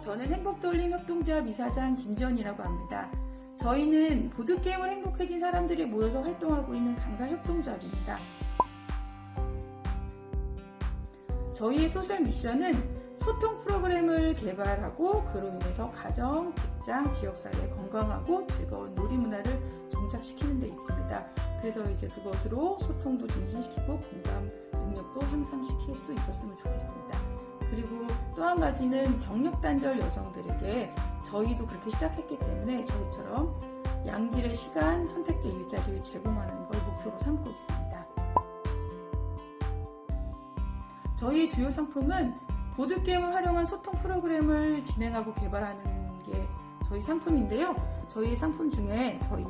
저는 행복돌림 협동조합 이사장 김지연이라고 합니다. 저희는 보드게임을 행복해진 사람들이 모여서 활동하고 있는 강사 협동조합입니다. 저희의 소셜 미션은 소통 프로그램을 개발하고 그로 인해서 가정, 직장, 지역사회에 건강하고 즐거운 놀이 문화를 정착시키는 데 있습니다. 그래서 이제 그것으로 소통도 증진시키고 공감 능력도 향상시킬 수 있었으면 좋겠습니다. 그리고 또 한 가지는 경력 단절 여성들에게 저희도 그렇게 시작했기 때문에 저희처럼 양질의 시간, 선택제 일자리를 제공하는 걸 목표로 삼고 있습니다. 저희의 주요 상품은 보드게임을 활용한 소통 프로그램을 진행하고 개발하는 게 저희 상품인데요. 저희 상품 중에 저희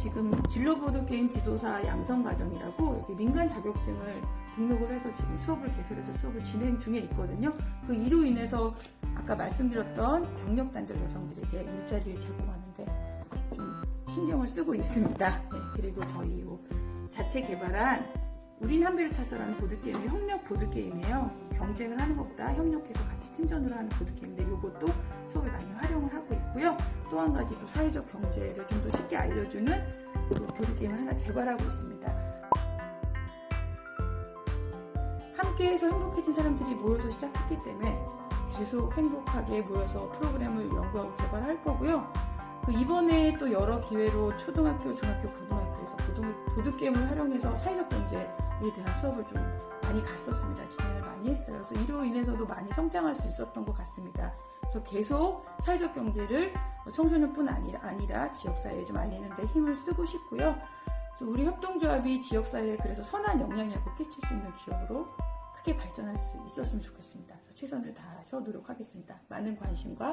지금 진로 보드게임 지도사 양성과정이라고 민간 자격증을 등록을 해서 지금 수업을 개설해서 수업을 진행 중에 있거든요. 그 이로 인해서 아까 말씀드렸던 경력 단절 여성들에게 일자리를 제공하는데 좀 신경을 쓰고 있습니다. 네, 그리고 저희 요 자체 개발한 우린 한 배를 타서라는 보드게임이 협력 보드게임이에요. 경쟁을 하는 것보다 협력해서 같이 팀전으로 하는 보드게임인데 이것도 수업에 많이 활용을 하고 있고요. 또 한 가지 또 사회적 경제를 좀 더 쉽게 알려주는 또 보드게임을 하나 개발하고 있습니다. 함께해서 행복해진 사람들이 모여서 시작했기 때문에 계속 행복하게 모여서 프로그램을 연구하고 개발할 거고요. 그 이번에 또 여러 기회로 초등학교, 중학교, 고등학교에서 보드, 보드게임을 활용해서 사회적 경제 에 대한 수업을 좀 많이 갔었습니다. 진행을 많이 했어요. 그래서 이로 인해서도 많이 성장할 수 있었던 것 같습니다. 그래서 계속 사회적 경제를 청소년뿐 아니라, 아니라 지역사회에 좀 알리는 데 힘을 쓰고 싶고요. 그래서 우리 협동조합이 지역사회에 그래서 선한 영향력을 끼칠 수 있는 기업으로 크게 발전할 수 있었으면 좋겠습니다. 그래서 최선을 다해서 노력하겠습니다. 많은 관심과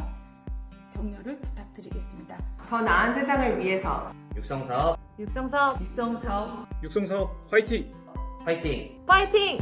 격려를 부탁드리겠습니다. 더 나은 세상을 위해서 육성사업 육성사업 육성사업 육성사업 화이팅! 화이팅! 파이팅!